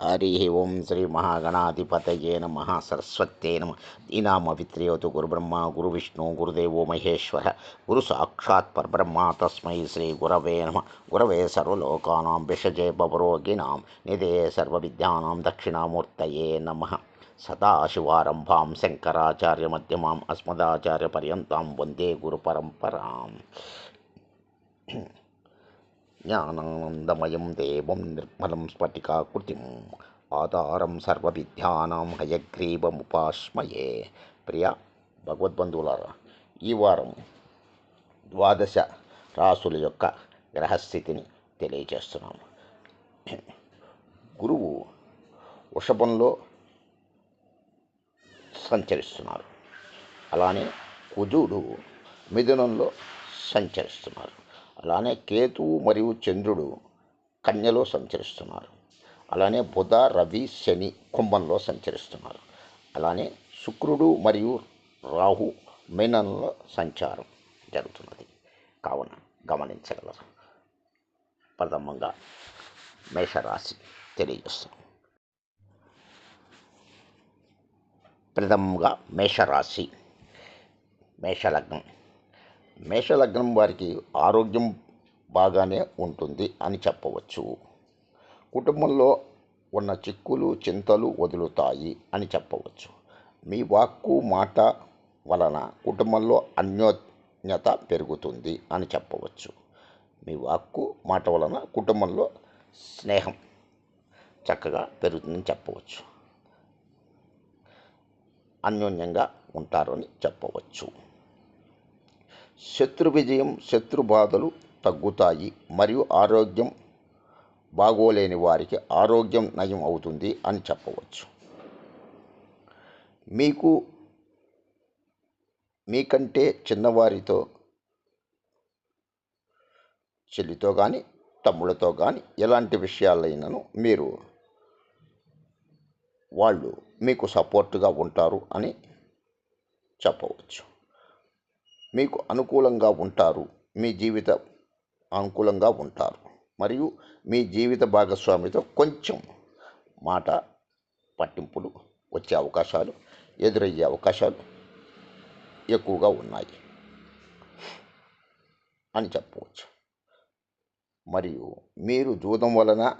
హరి ఓం శ్రీ మహాగణాధిపతయే నమ సరస్వత్యే నమ ఈనామవిత్రయోతు గురుబ్రహ్మ గురువిష్ణు గురుదేవో మహేశ్వర గురు సాక్షాత్ పరబ్రహ్మ తస్మై శ్రీ గురవే నమ గురవే సర్వలోకానాం విషజే బవరోగిణాం నిదే సర్వవిద్యానాం దక్షిణామూర్తయే నమ సదాశివారంభాం శంకరాచార్యమధ్యమాం అస్మదాచార్యపర్యంతం వందే గురుపరంపరాం జ్ఞానానందమయం దేవం నిర్మలం స్ఫటికాకృతిం ఆధారం సర్వవిద్యానాం హయగ్రీవముపాస్మయే ప్రియ భగవద్బంధువులారా ఈ వారం ద్వాదశ రాసుల యొక్క గ్రహస్థితిని తెలియజేస్తున్నాము గురువు వృషభంలో సంచరిస్తున్నారు. అలానే కుజుడు మిథునంలో సంచరిస్తున్నారు. అలానే కేతువు మరియు చంద్రుడు కన్యలో సంచరిస్తున్నారు. అలానే బుధ రవి శని కుంభంలో సంచరిస్తున్నారు. అలానే శుక్రుడు మరియు రాహు మీనంలో సంచారం జరుగుతున్నది. కావున గమనించగలరు. ప్రథమంగా మేషరాశి తెలియజేస్తాం. ప్రథమంగా మేషరాశి మేషలగ్నం. మేషలగ్నం వారికి ఆరోగ్యం బాగానే ఉంటుంది అని చెప్పవచ్చు. కుటుంబంలో ఉన్న చిక్కులు చింతలు వదులుతాయి అని చెప్పవచ్చు. మీ వాక్కు మాట వలన కుటుంబంలో అన్యోన్యత పెరుగుతుంది అని చెప్పవచ్చు. మీ వాక్కు మాట వలన కుటుంబంలో స్నేహం చక్కగా పెరుగుతుందని చెప్పవచ్చు. అన్యోన్యంగా ఉంటారని చెప్పవచ్చు. శత్రు విజయం శత్రు బాధలు తగ్గుతాయి మరియు ఆరోగ్యం బాగోలేని వారికి ఆరోగ్యం నయం అవుతుంది అని చెప్పవచ్చు. మీకు మీకంటే చిన్నవారితో చెల్లితో కానీ తమ్ముళ్ళతో కానీ ఎలాంటి విషయాలైనను మీరు వాళ్ళు మీకు సపోర్టుగా ఉంటారు అని చెప్పవచ్చు. మీకు అనుకూలంగా ఉంటారు. మీ జీవిత అనుకూలంగా ఉంటారు. మరియు మీ జీవిత భాగస్వామితో కొంచెం మాట పట్టింపులు వచ్చే అవకాశాలు ఎదురయ్యే అవకాశాలు ఎక్కువగా ఉన్నాయి అని చెప్పవచ్చు. మరియు మీరు జూదం వలన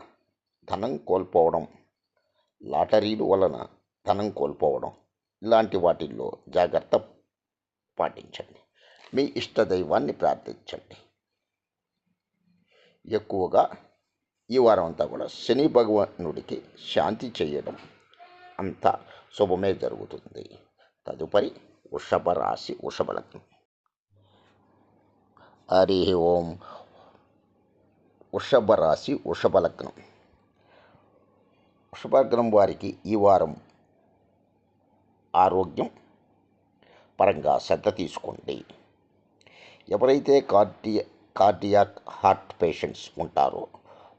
ధనం కోల్పోవడం లాటరీలు వలన ధనం కోల్పోవడం ఇలాంటి వాటిల్లో జాగ్రత్త పాటించండి. మీ ఇష్టదైవాన్ని ప్రార్థించండి. ఎక్కువగా ఈ వారం అంతా కూడా శని భగవానుడికి శాంతి చేయడం అంత శుభమే జరుగుతుంది. తదుపరి వృషభ రాశి వృషభ లగ్నం హరి ఓం. వృషభ రాశి వృషభ లగ్నం వారికి ఈ వారం ఆరోగ్యం పరంగా శ్రద్ధ తీసుకోండి. ఎవరైతే కార్డియా కార్డియాక్ హార్ట్ పేషెంట్స్ ఉంటారో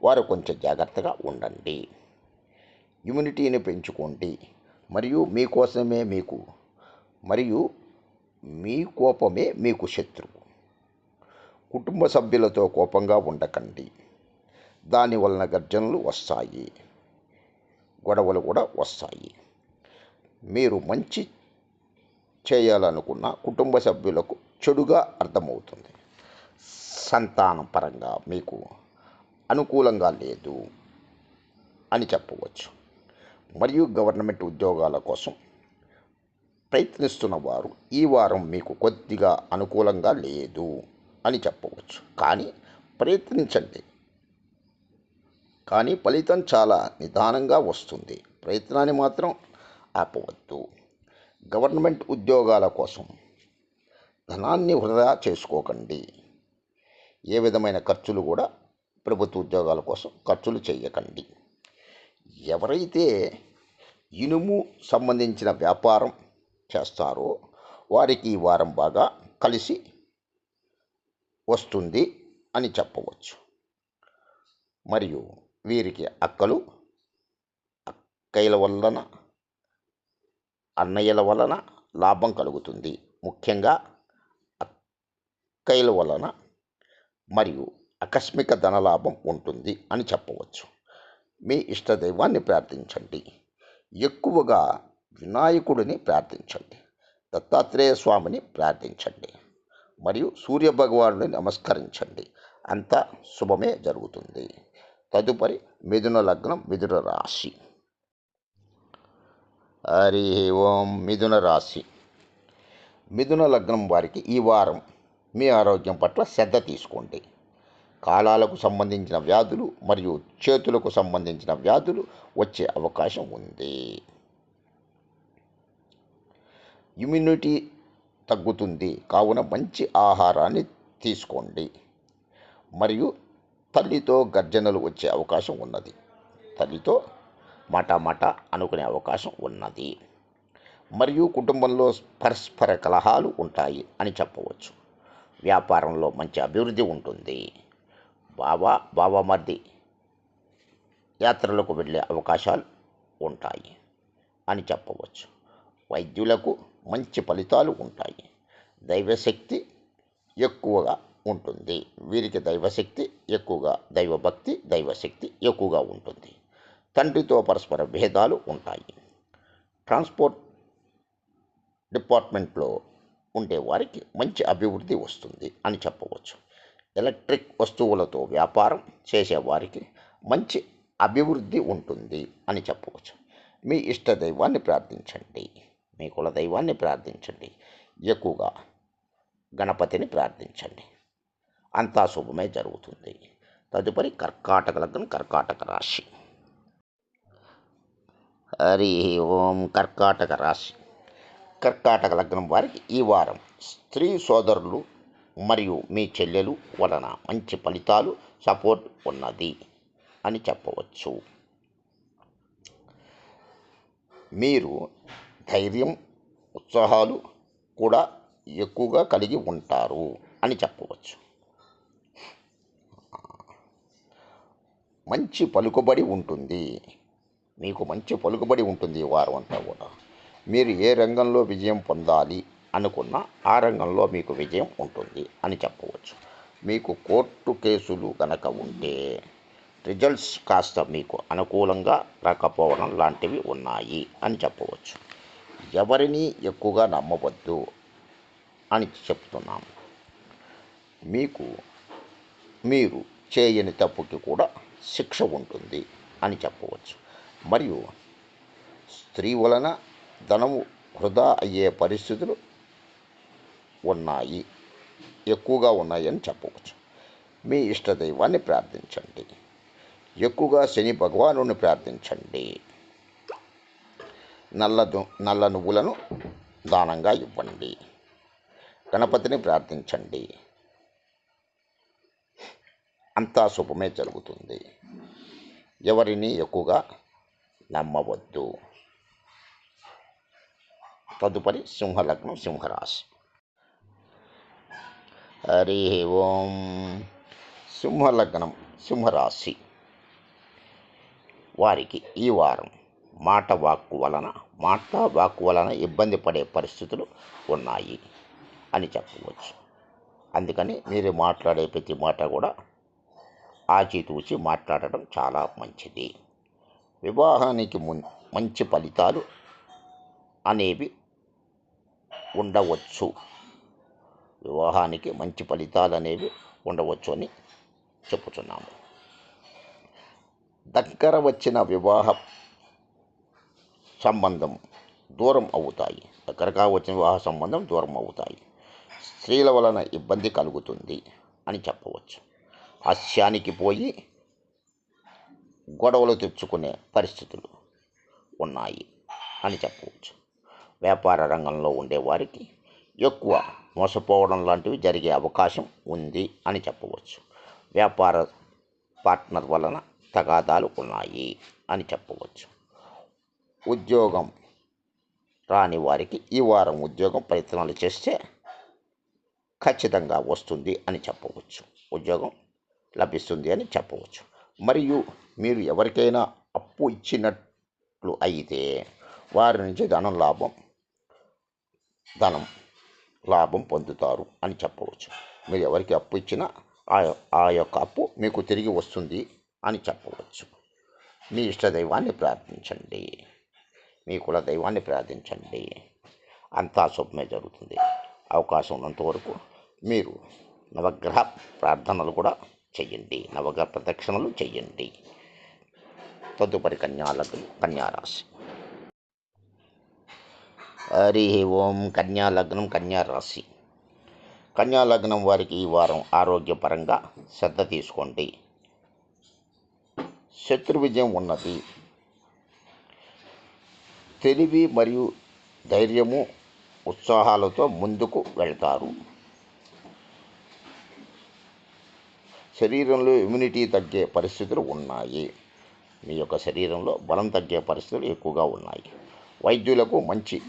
వారు కొంచెం జాగ్రత్తగా ఉండండి. ఇమ్యూనిటీని పెంచుకోండి. మరియు మీకోసమే మీకు మరియు మీ కోపమే మీకు శత్రువు. కుటుంబ సభ్యులతో కోపంగా ఉండకండి. దాని వలన గర్జనలు వస్తాయి. గొడవలు కూడా వస్తాయి. మీరు మంచి చేయాలనుకున్న కుటుంబ సభ్యులకు చెడుగా అర్థమవుతుంది. సంతానం పరంగా మీకు అనుకూలంగా లేదు అని చెప్పవచ్చు. మరియు గవర్నమెంట్ ఉద్యోగాల కోసం ప్రయత్నిస్తున్న వారు ఈ వారం మీకు కొద్దిగా అనుకూలంగా లేదు అని చెప్పవచ్చు. కానీ ప్రయత్నించండి. కానీ ఫలితం చాలా నిదానంగా వస్తుంది. ప్రయత్నాన్ని మాత్రం ఆపవద్దు. గవర్నమెంట్ ఉద్యోగాల కోసం ధనాన్ని వృధా చేసుకోకండి. ఏ విధమైన ఖర్చులు కూడా ప్రభుత్వ ఉద్యోగాల కోసం ఖర్చులు చేయకండి. ఎవరైతే ఇనుము సంబంధించిన వ్యాపారం చేస్తారో వారికి ఈ వారం బాగా కలిసి వస్తుంది అని చెప్పవచ్చు. మరియు వీరికి అక్కలు అక్కయ్యల వలన అన్నయ్యల వలన లాభం కలుగుతుంది. ముఖ్యంగా కైల వలన మరియు ఆకస్మిక ధనలాభం ఉంటుంది అని చెప్పవచ్చు. మీ ఇష్టదైవాన్ని ప్రార్థించండి. ఎక్కువగా వినాయకుడిని ప్రార్థించండి. దత్తాత్రేయ స్వామిని ప్రార్థించండి. మరియు సూర్యభగవానుని నమస్కరించండి. అంతా శుభమే జరుగుతుంది. తదుపరి మిథున లగ్నం మిథున రాశి. హరి ఓం మిథున రాశి. మిథున లగ్నం వారికి ఈ వారం మీ ఆరోగ్యం పట్ల శ్రద్ధ తీసుకోండి. కాలాలకు సంబంధించిన వ్యాధులు మరియు చేతులకు సంబంధించిన వ్యాధులు వచ్చే అవకాశం ఉంది. ఇమ్యూనిటీ తగ్గుతుంది. కావున మంచి ఆహారాన్ని తీసుకోండి. మరియు తల్లితో గర్జనలు వచ్చే అవకాశం ఉన్నది. తల్లితో మాట అనుకునే అవకాశం ఉన్నది. మరియు కుటుంబంలో పరస్పర కలహాలు ఉంటాయి అని చెప్పవచ్చు. వ్యాపారంలో మంచి అభివృద్ధి ఉంటుంది. బావా బావమర్ది యాత్రలకు వెళ్ళే అవకాశాలు ఉంటాయి అని చెప్పవచ్చు. వైద్యులకు మంచి ఫలితాలు ఉంటాయి. దైవశక్తి ఎక్కువగా ఉంటుంది. వీరికి దైవశక్తి ఎక్కువగా దైవభక్తి దైవశక్తి ఎక్కువగా ఉంటుంది. తండ్రితో పరస్పర భేదాలు ఉంటాయి. ట్రాన్స్పోర్ట్ డిపార్ట్మెంట్లో ఉండే వారికి మంచి అభివృద్ధి వస్తుంది అని చెప్పవచ్చు. ఎలక్ట్రిక్ వస్తువులతో వ్యాపారం చేసేవారికి మంచి అభివృద్ధి ఉంటుంది అని చెప్పవచ్చు. మీ ఇష్ట దైవాన్ని ప్రార్థించండి. మీ కుల దైవాన్ని ప్రార్థించండి. ఎక్కువగా గణపతిని ప్రార్థించండి. అంతా శుభమే జరుగుతుంది. తదుపరి కర్కాటక లగ్నం కర్కాటక రాశి. హరి ఓం కర్కాటక రాశి. కర్కాటక లగ్నం వారికి ఈ వారం స్త్రీ సోదరులు మరియు మీ చెల్లెలు వలన మంచి ఫలితాలు సపోర్ట్ ఉన్నది అని చెప్పవచ్చు. మీరు ధైర్యం ఉత్సాహాలు కూడా ఎక్కువగా కలిగి ఉంటారు అని చెప్పవచ్చు. మంచి పలుకుబడి ఉంటుంది. మీకు మంచి పలుకుబడి ఉంటుంది ఈ వారం అంతా కూడా. మీరు ఏ రంగంలో విజయం పొందాలి అనుకున్నా ఆ రంగంలో మీకు విజయం ఉంటుంది అని చెప్పవచ్చు. మీకు కోర్టు కేసులు కనుక ఉంటే రిజల్ట్స్ కాస్త మీకు అనుకూలంగా రాకపోవడం లాంటివి ఉన్నాయి అని చెప్పవచ్చు. ఎవరిని ఎక్కువగా నమ్మవద్దు అని చెప్తున్నాము. మీకు మీరు చేయని తప్పుకి కూడా శిక్ష ఉంటుంది అని చెప్పవచ్చు. మరియు స్త్రీ వలన ధనము వృధా అయ్యే పరిస్థితులు ఉన్నాయి. ఎక్కువగా ఉన్నాయి అని చెప్పవచ్చు. మీ ఇష్టదైవాన్ని ప్రార్థించండి. ఎక్కువగా శని భగవానుని ప్రార్థించండి. నల్లదు నల్ల నువ్వులను దానంగా ఇవ్వండి. గణపతిని ప్రార్థించండి. అంతా శుభమే జరుగుతుంది. ఎవరిని ఎక్కువగా నమ్మవద్దు. తదుపరి సింహలగ్నం సింహరాశి. హరి ఓం. సింహలగ్నం సింహరాశి. వారికి ఈ వారం మాట వాక్కు వలన మాట వాక్కు వలన ఇబ్బంది పడే పరిస్థితులు ఉన్నాయి అని చెప్పవచ్చు. అందుకని మీరు మాట్లాడే ప్రతి మాట కూడా ఆచితూచి మాట్లాడటం చాలా మంచిది. వివాహానికి మున్ మంచి ఫలితాలు అనేవి ఉండవచ్చు. వివాహానికి మంచి ఫలితాలు అనేవి ఉండవచ్చు అని చెప్పుచున్నాము. దగ్గర వచ్చిన వివాహ సంబంధం దూరం అవుతాయి. దగ్గరగా వచ్చిన వివాహ సంబంధం దూరం అవుతాయి. స్త్రీల వలన ఇబ్బంది కలుగుతుంది అని చెప్పవచ్చు. హాస్యానికి పోయి గొడవలు తెచ్చుకునే పరిస్థితులు ఉన్నాయి అని చెప్పవచ్చు. వ్యాపార రంగంలో ఉండేవారికి ఎక్కువ మోసపోవడం లాంటివి జరిగే అవకాశం ఉంది అని చెప్పవచ్చు. వ్యాపార పార్ట్నర్ వలన తగాదాలు ఉన్నాయి అని చెప్పవచ్చు. ఉద్యోగం రాని వారికి ఈ వారం ఉద్యోగం ప్రయత్నాలు చేస్తే ఖచ్చితంగా వస్తుంది అని చెప్పవచ్చు. ఉద్యోగం లభిస్తుంది అని చెప్పవచ్చు. మరియు మీరు ఎవరికైనా అప్పు ఇచ్చినట్లు అయితే వారి నుంచి ధనం లాభం ధనం లాభం పొందుతారు అని చెప్పవచ్చు. మీరు ఎవరికి అప్పు ఇచ్చినా ఆ ఆ యొక్క అప్పు మీకు తిరిగి వస్తుంది అని చెప్పవచ్చు. మీ ఇష్టదైవాన్ని ప్రార్థించండి. మీ కుల దైవాన్ని ప్రార్థించండి. అంతా శుభమే జరుగుతుంది. అవకాశం ఉన్నంత వరకు మీరు నవగ్రహ ప్రార్థనలు కూడా చెయ్యండి నవగ్రహ ప్రదక్షిణలు చెయ్యండి తదుపరి కన్యాలకు కన్యారాశి. హరి ఓం కన్యా లగ్నం కన్యా రాశి. కన్యా లగ్నం వారికి ఈ వారం ఆరోగ్యపరంగా శ్రద్ధ తీసుకోండి. శత్రు విజయం ఉన్నది. తెలివి మరియు ధైర్యము ఉత్సాహాలతో ముందుకు వెళ్తారు. శరీరంలో ఇమ్యూనిటీ తగ్గే పరిస్థితులు ఉన్నాయి. మీ యొక్క శరీరంలో బలం తగ్గే పరిస్థితులు ఎక్కువగా ఉన్నాయి. వైద్యులకు మంచి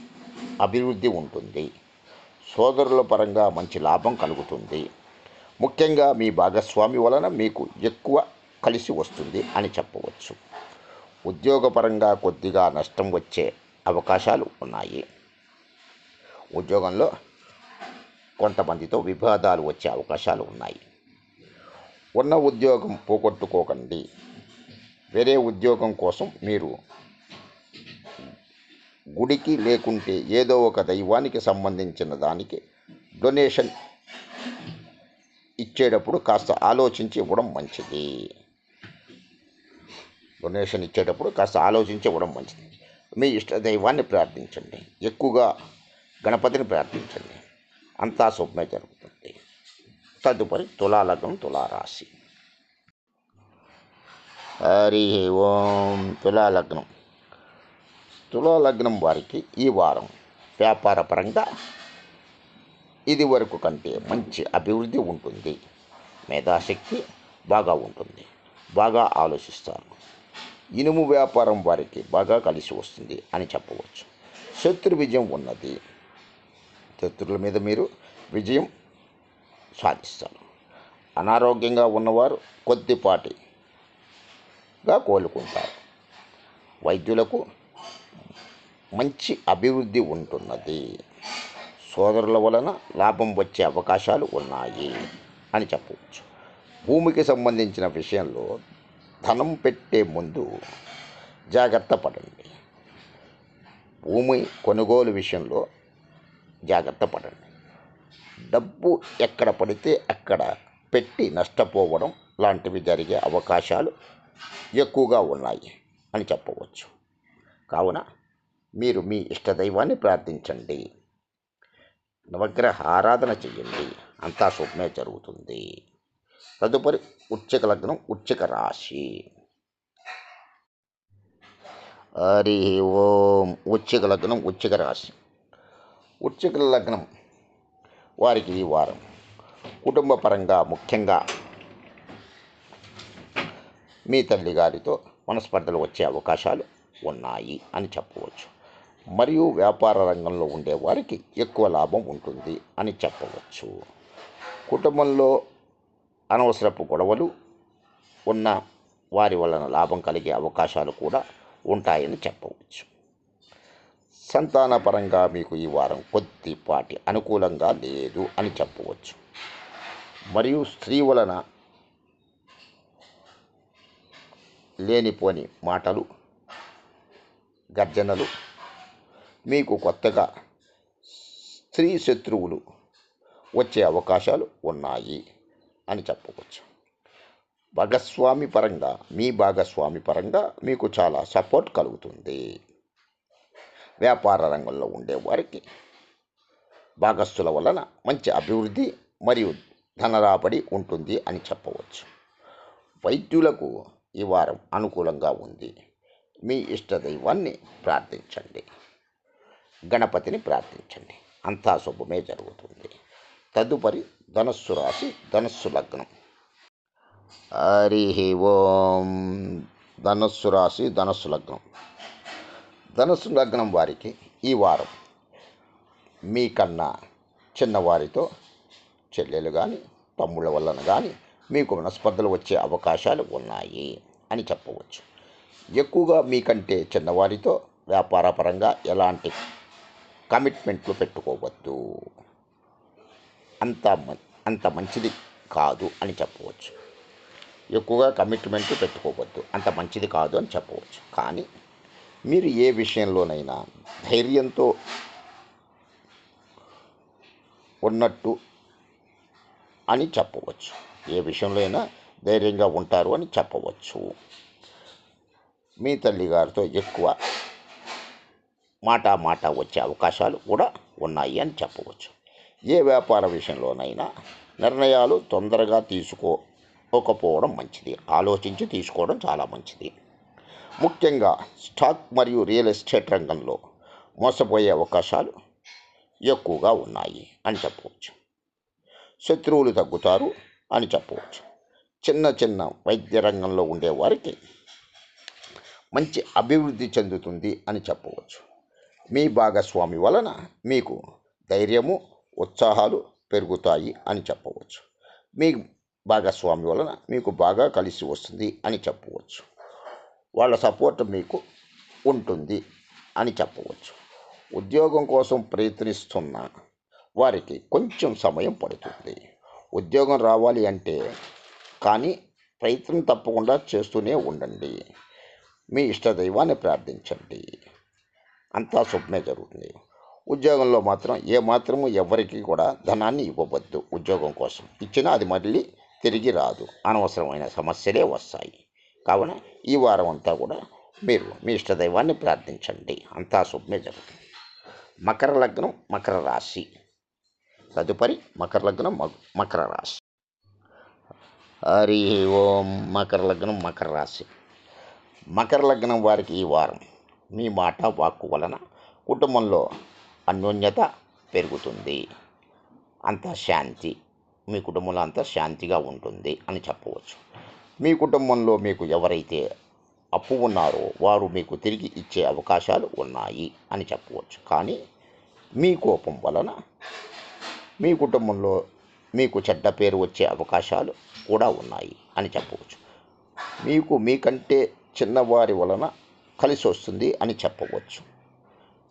అభివృద్ధి ఉంటుంది. సోదరుల పరంగా మంచి లాభం కలుగుతుంది. ముఖ్యంగా మీ భాగస్వామి వలన మీకు ఎక్కువ కలిసి వస్తుంది అని చెప్పవచ్చు. ఉద్యోగపరంగా కొద్దిగా నష్టం వచ్చే అవకాశాలు ఉన్నాయి. ఉద్యోగంలో కొంతమందితో విభేదాలు వచ్చే అవకాశాలు ఉన్నాయి. ఉన్న ఉద్యోగం పోగొట్టుకోకండి. వేరే ఉద్యోగం కోసం మీరు గుడికి లేకుంటే ఏదో ఒక దైవానికి సంబంధించిన దానికి డొనేషన్ ఇచ్చేటప్పుడు కాస్త ఆలోచించి ఇవ్వడం మంచిది. డొనేషన్ ఇచ్చేటప్పుడు కాస్త ఆలోచించి ఇవ్వడం మంచిది. మీ ఇష్ట దైవాన్ని ప్రార్థించండి. ఎక్కువగా గణపతిని ప్రార్థించండి. అంతా శుభమే జరుగుతుంది. తదుపరి తులాలగ్నం తులారాశి. హరి ఓం తులాలగ్నం. తులాలగ్నం వారికి ఈ వారం వ్యాపార పరంగా ఇది వరకు కంటే మంచి అభివృద్ధి ఉంటుంది. మేధాశక్తి బాగా ఉంటుంది. బాగా ఆలోచిస్తారు. ఇనుము వ్యాపారం వారికి బాగా కలిసి వస్తుంది అని చెప్పవచ్చు. శత్రు విజయం ఉన్నది. శత్రువుల మీద మీరు విజయం సాధిస్తారు. అనారోగ్యంగా ఉన్నవారు కొద్దిపాటిగా కోలుకుంటారు. వైద్యులకు మంచి అభివృద్ధి ఉంటున్నది. సోదరుల వలన లాభం వచ్చే అవకాశాలు ఉన్నాయి అని చెప్పవచ్చు. భూమికి సంబంధించిన విషయంలో ధనం పెట్టే ముందు జాగ్రత్త పడండి. భూమి కొనుగోలు విషయంలో జాగ్రత్త పడండి. డబ్బు ఎక్కడ పడితే అక్కడ పెట్టి నష్టపోవడం లాంటివి జరిగే అవకాశాలు ఎక్కువగా ఉన్నాయి అని చెప్పవచ్చు. కావున మీరు మీ ఇష్టదైవాన్ని ప్రార్థించండి. నవగ్రహ ఆరాధన చేయండి అంతా శుభమే జరుగుతుంది. తదుపరి ఉచ్చక లగ్నం ఉచ్చక రాశి. హరి ఓం. ఉచ్చక లగ్నం ఉచ్చక రాశి. ఉచ్చక లగ్నం వారికి ఈ వారం కుటుంబ పరంగా ముఖ్యంగా మీ తల్లి గారితో మనస్పర్ధలు వచ్చే అవకాశాలు ఉన్నాయి అని చెప్పవచ్చు. మరియు వ్యాపార రంగంలో ఉండే వారికి ఎక్కువ లాభం ఉంటుంది అని చెప్పవచ్చు. కుటుంబంలో అనవసరపు గొడవలు ఉన్న వారి వలన లాభం కలిగే అవకాశాలు కూడా ఉంటాయని చెప్పవచ్చు. సంతానపరంగా మీకు ఈ వారం కొద్దిపాటి అనుకూలంగా లేదు అని చెప్పవచ్చు. మరియు స్త్రీ వలన లేనిపోని మాటలు గర్జనలు మీకు కొత్తగా స్త్రీ శత్రువులు వచ్చే అవకాశాలు ఉన్నాయి అని చెప్పవచ్చు. భాగస్వామి పరంగా మీ భాగస్వామి పరంగా మీకు చాలా సపోర్ట్ కలుగుతుంది. వ్యాపార రంగంలో ఉండే వారికి భాగస్థుల వలన మంచి అభివృద్ధి మరియు ధనరాబడి ఉంటుంది అని చెప్పవచ్చు. వైద్యులకు ఈ వారం అనుకూలంగా ఉంది. మీ ఇష్టదైవాన్ని ప్రార్థించండి. గణపతిని ప్రార్థించండి. అంతా శుభమే జరుగుతుంది. తదుపరి ధనస్సు రాశి ధనస్సు లగ్నం. హరి ఓం. ధనస్సు రాశి ధనస్సు లగ్నం. ధనస్సు లగ్నం వారికి ఈ వారం మీకన్నా చిన్నవారితో చెల్లెలు కానీ తమ్ముళ్ళ వలన కానీ మీకు మనస్పర్ధలు వచ్చే అవకాశాలు ఉన్నాయి అని చెప్పవచ్చు. ఎక్కువగా మీకంటే చిన్నవారితో వ్యాపారపరంగా ఎలాంటి కమిట్మెంట్లు పెట్టుకోవద్దు. అంత మ- అంత మంచిది కాదు అని చెప్పవచ్చు. ఎక్కువగా కమిట్మెంట్ పెట్టుకోవద్దు. అంత మంచిది కాదు అని చెప్పవచ్చు. కానీ మీరు ఏ విషయంలోనైనా ధైర్యంతో ఉన్నట్టు అని చెప్పవచ్చు. ఏ విషయంలో అయినా ధైర్యంగా ఉంటారు అని చెప్పవచ్చు. మీ తల్లిగారితో ఎక్కువ మాట మాట వచ్చే అవకాశాలు కూడా ఉన్నాయి అని చెప్పవచ్చు. ఏ వ్యాపార విషయంలోనైనా నిర్ణయాలు తొందరగా తీసుకోకపోవడం మంచిది. ఆలోచించి తీసుకోవడం చాలా మంచిది. ముఖ్యంగా స్టాక్ మరియు రియల్ ఎస్టేట్ రంగంలో మోసపోయే అవకాశాలు ఎక్కువగా ఉన్నాయి అని చెప్పవచ్చు. శత్రువులు తగ్గుతారు అని చెప్పవచ్చు. చిన్న చిన్న వైద్య రంగంలో ఉండేవారికి మంచి అభివృద్ధి చెందుతుంది అని చెప్పవచ్చు. మీ భాగస్వామి వలన మీకు ధైర్యము ఉత్సాహాలు పెరుగుతాయి అని చెప్పవచ్చు. మీ భాగస్వామి వలన మీకు బాగా కలిసి వస్తుంది అని చెప్పవచ్చు. వాళ్ళ సపోర్ట్ మీకు ఉంటుంది అని చెప్పవచ్చు. ఉద్యోగం కోసం ప్రయత్నిస్తున్న వారికి కొంచెం సమయం పడుతుంది. ఉద్యోగం రావాలి అంటే కానీ ప్రయత్నం తప్పకుండా చేస్తూనే ఉండండి. మీ ఇష్టదైవాన్ని ప్రార్థించండి. అంతా స్వప్నే జరుగుతుంది. ఉద్యోగంలో మాత్రం ఏ మాత్రము ఎవరికి కూడా ధనాన్ని ఇవ్వవద్దు ఉద్యోగం కోసం. ఇచ్చినా అది మళ్ళీ తిరిగి రాదు. అనవసరమైన సమస్యలే వస్తాయి. కావున ఈ వారం అంతా కూడా మీరు మీ ఇష్టదైవాన్ని ప్రార్థించండి. అంతా శుభమే జరుగుతుంది. మకర లగ్నం మకర రాశి. తదుపరి మకర లగ్నం మకర రాశి. హరి ఓం మకర లగ్నం మకర రాశి. మకర లగ్నం వారికి ఈ వారం మీ మాట వాక్కు వలన కుటుంబంలో అన్యోన్యత పెరుగుతుంది. అంత శాంతి మీ కుటుంబంలో అంత శాంతిగా ఉంటుంది అని చెప్పవచ్చు. మీ కుటుంబంలో మీకు ఎవరైతే అప్పు ఉన్నారో వారు మీకు తిరిగి ఇచ్చే అవకాశాలు ఉన్నాయి అని చెప్పవచ్చు. కానీ మీ కోపం వలన మీ కుటుంబంలో మీకు చెడ్డ పేరు వచ్చే అవకాశాలు కూడా ఉన్నాయి అని చెప్పవచ్చు. మీకు మీకంటే చిన్నవారి వలన కలిసి వస్తుంది అని చెప్పవచ్చు.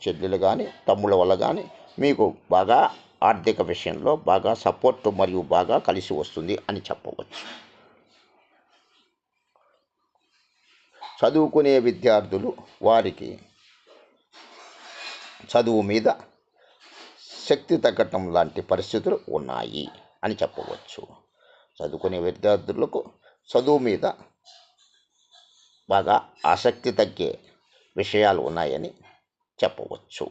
చెల్లెలు కానీ తమ్ముళ్ళ వల్ల కానీ మీకు బాగా ఆర్థిక విషయంలో బాగా సపోర్ట్ మరియు బాగా కలిసి వస్తుంది అని చెప్పవచ్చు. చదువుకునే విద్యార్థులు వారికి చదువు మీద శక్తి తగ్గటం లాంటి పరిస్థితులు ఉన్నాయి అని చెప్పవచ్చు. చదువుకునే విద్యార్థులకు చదువు మీద బాగా ఆసక్తి తగ్గే విషయాలు ఉన్నాయని చెప్పవచ్చు.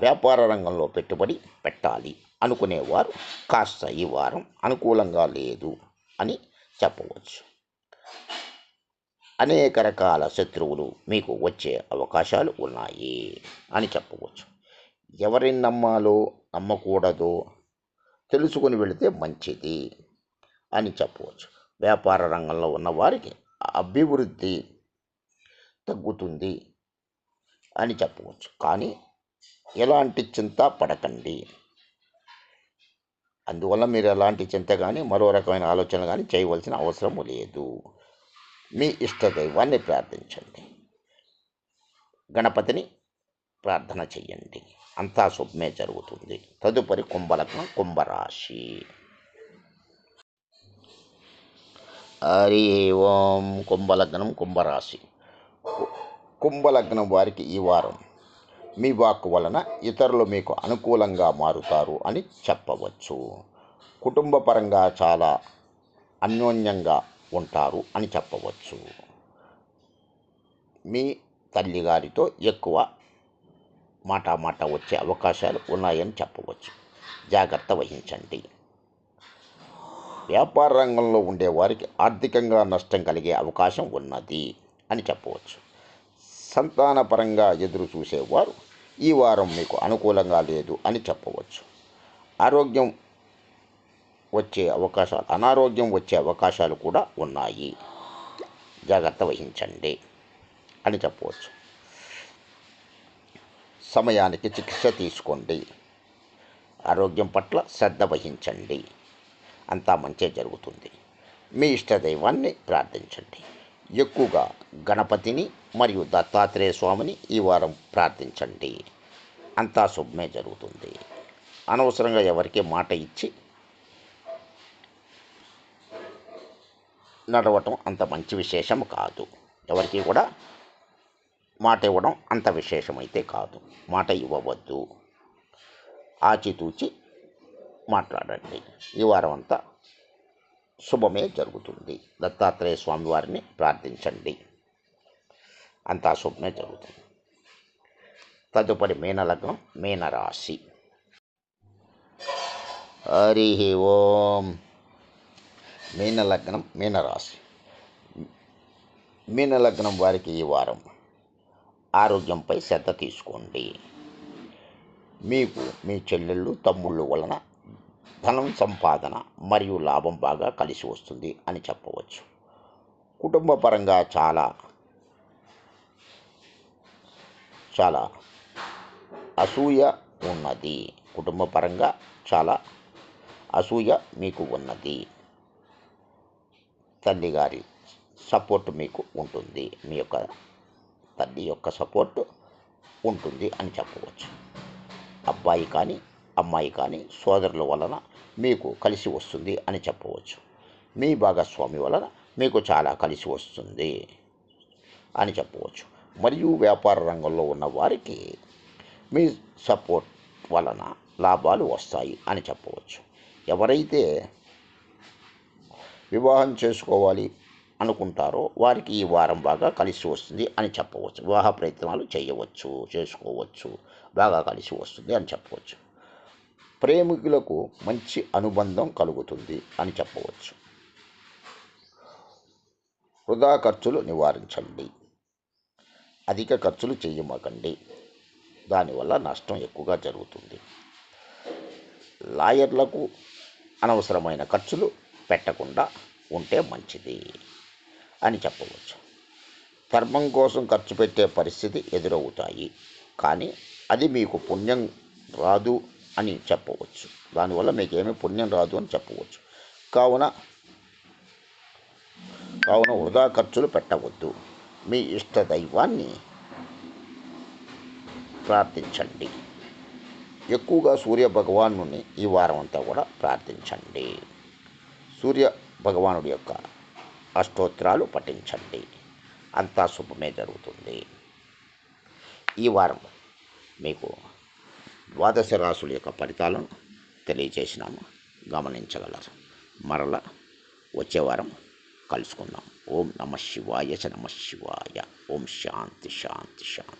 వ్యాపార రంగంలో పెట్టుబడి పెట్టాలి అనుకునేవారు కాస్త ఈ వారం అనుకూలంగా లేదు అని చెప్పవచ్చు. అనేక రకాల శత్రువులు మీకు వచ్చే అవకాశాలు ఉన్నాయి అని చెప్పవచ్చు. ఎవరిని నమ్మాలో నమ్మకూడదో తెలుసుకొని వెళితే మంచిది అని చెప్పవచ్చు. వ్యాపార రంగంలో ఉన్నవారికి అభివృద్ధి తగ్గుతుంది అని చెప్పవచ్చు. కానీ ఎలాంటి చింత పడకండి. అందువల్ల మీరు ఎలాంటి చింత కానీ మరో రకమైన ఆలోచన కానీ చేయవలసిన అవసరం లేదు. మీ ఇష్టదైవాన్ని ప్రార్థించండి. గణపతిని ప్రార్థన చెయ్యండి. అంతా శుభమే జరుగుతుంది. తదుపరి కుంభలగ్నం కుంభరాశి. హరి ఓం కుంభలగ్నం కుంభరాశి. కుంభలగ్నం వారికి ఈ వారం మీ వాక్కు వలన ఇతరులు మీకు అనుకూలంగా మారుతారు అని చెప్పవచ్చు. కుటుంబ పరంగా చాలా అన్యోన్యంగా ఉంటారు అని చెప్పవచ్చు. మీ తల్లిగారితో ఎక్కువ మాట మాట వచ్చే అవకాశాలు ఉన్నాయని చెప్పవచ్చు. జాగ్రత్త వహించండి. వ్యాపార రంగంలో ఉండే వారికి ఆర్థికంగా నష్టం కలిగే అవకాశం ఉన్నది అని చెప్పవచ్చు. సంతానపరంగా ఎదురు చూసేవారు ఈ వారం మీకు అనుకూలంగా లేదు అని చెప్పవచ్చు. ఆరోగ్యం వచ్చే అవకాశాలు అనారోగ్యం వచ్చే అవకాశాలు కూడా ఉన్నాయి. జాగ్రత్త వహించండి అని చెప్పవచ్చు. సమయానికి చికిత్స తీసుకోండి. ఆరోగ్యం పట్ల శ్రద్ధ వహించండి. అంతా మంచి జరుగుతుంది. మీ ఇష్టదైవాన్ని ప్రార్థించండి. ఎక్కువగా గణపతిని మరియు దత్తాత్రేయ స్వామిని ఈ వారం ప్రార్థించండి. అంతా శుభమే జరుగుతుంది. అనవసరంగా ఎవరికి మాట ఇచ్చి నడవటం అంత మంచి విశేషం కాదు. ఎవరికి కూడా మాట ఇవ్వడం అంత విశేషమైతే కాదు. మాట ఇవ్వవద్దు. ఆచితూచి మాట్లాడండి. ఈ వారం అంతా శుభమే జరుగుతుంది. దత్తాత్రేయ స్వామి వారిని ప్రార్థించండి. అంతా శుభమే జరుగుతుంది. తదుపరి మీనలగ్నం మీనరాశి. హరి ఓం. మీనలగ్నం మీనరాశి. మీనలగ్నం వారికి ఈ వారం ఆరోగ్యంపై శ్రద్ధ తీసుకోండి. మీకు మీ చెల్లెళ్ళు తమ్ముళ్ళు వలన ధనం సంపాదన మరియు లాభం బాగా కలిసి వస్తుంది అని చెప్పవచ్చు. కుటుంబ పరంగా చాలా చాలా అసూయ ఉన్నది. కుటుంబ పరంగా చాలా అసూయ మీకు ఉన్నది. తల్లి గారి సపోర్ట్ మీకు ఉంటుంది. మీ యొక్క తల్లి యొక్క సపోర్ట్ ఉంటుంది అని చెప్పవచ్చు. అబ్బాయి కానీ అమ్మాయి కానీ సోదరుల వలన మీకు కలిసి వస్తుంది అని చెప్పవచ్చు. మీ భాగస్వామి వలన మీకు చాలా కలిసి వస్తుంది అని చెప్పవచ్చు. మరియు వ్యాపార రంగంలో ఉన్న వారికి మీ సపోర్ట్ వలన లాభాలు వస్తాయి అని చెప్పవచ్చు. ఎవరైతే వివాహం చేసుకోవాలి అనుకుంటారో వారికి ఈ వారం బాగా కలిసి వస్తుంది అని చెప్పవచ్చు. వివాహ ప్రయత్నాలు చేయవచ్చు చేసుకోవచ్చు బాగా కలిసి వస్తుంది అని చెప్పవచ్చు. ప్రేమికులకు మంచి అనుబంధం కలుగుతుంది అని చెప్పవచ్చు. వృధా ఖర్చులు నివారించండి. అధిక ఖర్చులు చేయమకండి. దానివల్ల నష్టం ఎక్కువగా జరుగుతుంది. లాయర్లకు అనవసరమైన ఖర్చులు పెట్టకుండా ఉంటే మంచిది అని చెప్పవచ్చు. ధర్మం కోసం ఖర్చు పెట్టే పరిస్థితి ఎదురవుతాయి. కానీ అది మీకు పుణ్యం రాదు అని చెప్పవచ్చు. దానివల్ల మీకు ఏమీ పుణ్యం రాదు అని చెప్పవచ్చు. కావున కావున వృధా ఖర్చులు పెట్టవద్దు. మీ ఇష్ట దైవాన్ని ప్రార్థించండి. ఎక్కువగా సూర్య భగవాను ఈ వారం అంతా కూడా ప్రార్థించండి. సూర్య భగవానుడి యొక్క అష్టోత్తరాలు పఠించండి. అంతా శుభమే జరుగుతుంది. ఈ వారం మీకు ద్వాదశ రాసుల యొక్క ఫలితాలను తెలియజేసినాము. గమనించగలరు. మరల వచ్చే వారం కలుసుకుందాం. ఓం నమ శివాయ చ నమ శివాయ. ఓం శాంతి శాంతి శాంతి.